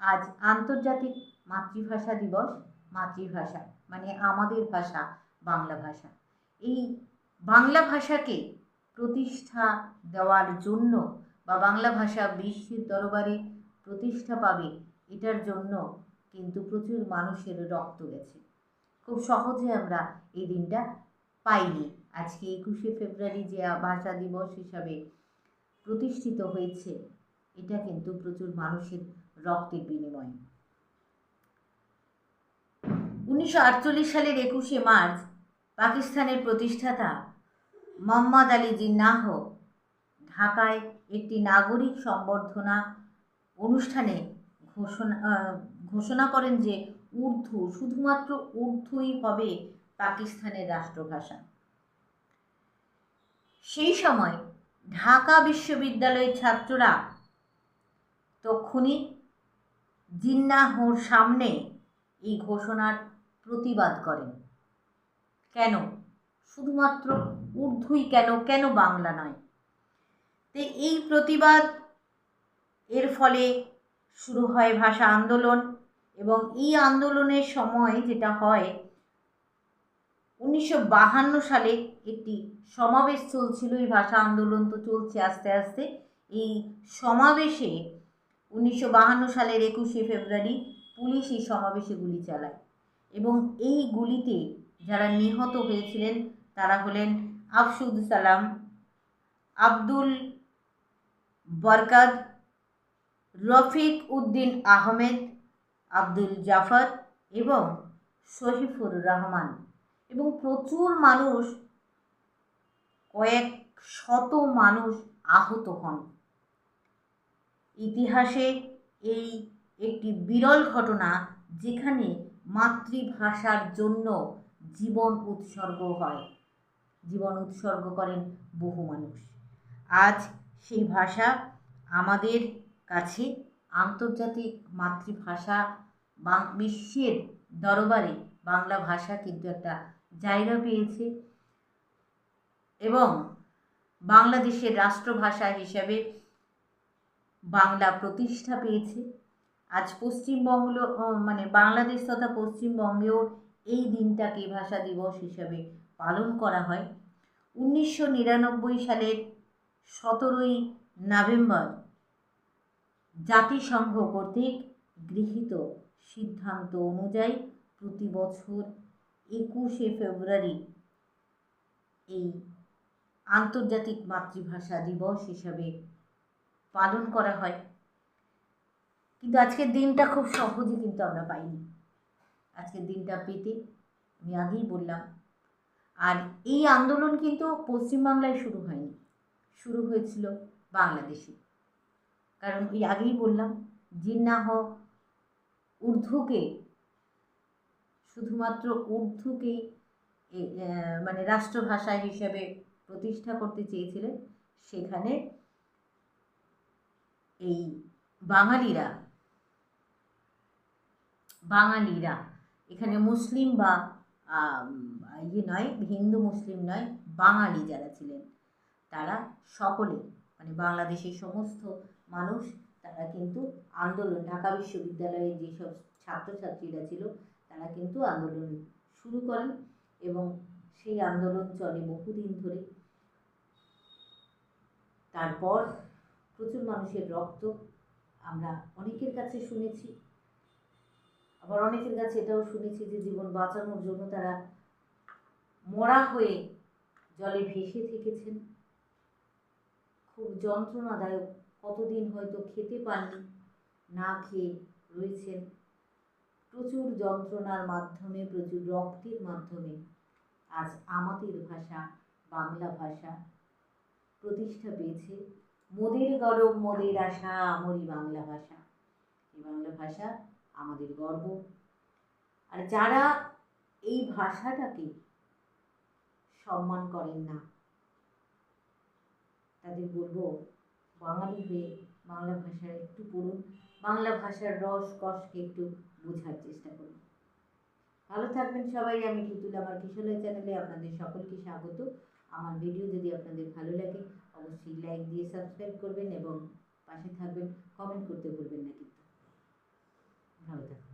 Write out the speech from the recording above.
আজ আন্তর্জাতিক মাতৃভাষা দিবস, মাতৃভাষা মানে আমাদের ভাষা, বাংলা ভাষা। এই বাংলা ভাষাকে প্রতিষ্ঠা দেওয়ার জন্য বা বাংলা ভাষা বিশ্বের দরবারে প্রতিষ্ঠা পাবে, এটার জন্য কিন্তু প্রচুর মানুষের রক্ত গেছে। খুব সহজে আমরা এই দিনটা পাইনি। আজকে একুশে ফেব্রুয়ারি যে ভাষা দিবস হিসাবে প্রতিষ্ঠিত হয়েছে এটা কিন্তু প্রচুর মানুষের রক্তের বিনিময়ে। উনিশশো আটচল্লিশ সালের একুশে মার্চ পাকিস্তানের প্রতিষ্ঠাতা মোহাম্মদ আলী জিন্নাহ ঢাকায় একটি নাগরিক সম্বর্ধনা অনুষ্ঠানে ঘোষণা ঘোষণা করেন যে উর্দু শুধুমাত্র উর্দুই হবে পাকিস্তানের রাষ্ট্রভাষা। সেই সময় ঢাকা বিশ্ববিদ্যালয়ের ছাত্ররা তক্ষুনি জিন্নাহর সামনে এই ঘোষণার প্রতিবাদ করেন। কেন? শুধুমাত্র উর্দুই কেন? কেন বাংলা নয়? তো এই প্রতিবাদ এর ফলে শুরু হয় ভাষা আন্দোলন এবং এই আন্দোলনের সময় যেটা হয়, উনিশশো বাহান্ন সালে একটি সমাবেশ চলছিল। এই ভাষা আন্দোলন তো চলছে আস্তে আস্তে। এই সমাবেশে উনিশশো সালের একুশে ফেব্রুয়ারি পুলিশ এই সমাবেশে গুলি চালায় এবং এই গুলিতে যারা নিহত হয়েছিলেন তারা হলেন আফসুদ সালাম, আব্দুল বরকাদ রফিক উদ্দিন আহমেদ, আব্দুল জাফর এবং শহীফুর রহমান এবং প্রচুর মানুষ, কয়েক শত মানুষ আহত হন। ইতিহাসে এই একটি বিরল ঘটনা যেখানে মাতৃভাষার জন্য জীবন উৎসর্গ হয়। জীবন উৎসর্গ করেন বহু মানুষ। আজ সেই ভাষা আমাদের কাছে আন্তর্জাতিক মাতৃভাষা বা, বিশ্বের দরবারে বাংলা ভাষা কিন্তু একটা জায়গা পেয়েছে এবং বাংলাদেশের রাষ্ট্রভাষা হিসাবে বাংলা প্রতিষ্ঠা পেয়েছে। আজ পশ্চিমবঙ্গ মানে বাংলাদেশ তথা পশ্চিমবঙ্গেও এই দিনটাকে ভাষা দিবস হিসাবে পালন করা হয়। উনিশশো নিরানব্বই সালের সতেরোই নভেম্বর জাতিসংঘ কর্তৃক গৃহীত সিদ্ধান্ত অনুযায়ী প্রতি বছর একুশে ফেব্রুয়ারি এই আন্তর্জাতিক মাতৃভাষা দিবস হিসাবে পালন করা হয়। কিন্তু আজকের দিনটা খুব সহজে কিন্তু আমরা পাইনি। আজকের দিনটা পেতে আমি আগেই বললাম। আর এই আন্দোলন কিন্তু পশ্চিমবাংলায় শুরু হয়নি। শুরু হয়েছিল বাংলাদেশে। কারণ ওই আগেই বললাম জিন্নাহ উর্দুকে শুধুমাত্র উর্দুকেই মানে রাষ্ট্রভাষা হিসেবে প্রতিষ্ঠা করতে চেয়েছিলেন, সেখানে এই বাঙালিরা বাঙালিরা, এখানে মুসলিম বা ইয়ে নয়, হিন্দু মুসলিম নয়, বাঙালি যারা ছিলেন, তারা সকলে মানে বাংলাদেশের সমস্ত মানুষ, তারা কিন্তু আন্দোলন, ঢাকা বিশ্ববিদ্যালয়ের যেসব ছাত্রছাত্রীরা ছিল, তারা কিন্তু আন্দোলন শুরু করেন এবং সেই আন্দোলন চলে বহুদিন ধরে। তারপর প্রচুর মানুষের রক্ত আমরা অনেকের কাছে শুনেছি। আবার অনেকের কাছে এটাও শুনেছি যে জীবন বাঁচানোর জন্য তারা মরা হয়ে জলে ভেসে থেকেছেন। খুব যন্ত্রণাদায়ক, কতদিন হয়তো খেতে পাননি, না খেয়ে রয়েছেন। প্রচুর যন্ত্রণার মাধ্যমে, প্রচুর রক্তের মাধ্যমে আজ আমাদের ভাষা, বাংলা ভাষা প্রতিষ্ঠা পেয়েছে। মোদের গরব, মোদের আশা আমরি বাংলা ভাষা। এই বাংলা ভাষা আমাদের গর্ব। আর যারা এই ভাষাটাকে সম্মান করেন না, তাদের বলব, বাঙালি হয়ে বাংলা ভাষার একটু পড়ুন, বাংলা ভাষার রস কষকে একটু বোঝার চেষ্টা করুন। ভালো থাকবেন সবাই, আমি পুতুল আমার কিশোরয় চ্যানেলে আপনাদের সকলকে স্বাগত। আমার ভিডিও যদি আপনাদের ভালো লাগে অবশ্যই লাইক দিয়ে সাবস্ক্রাইব করবেন এবং পাশে থাকবেন কমেন্ট করতে ভুলবেন না কিন্তু। ভালো থাকবেন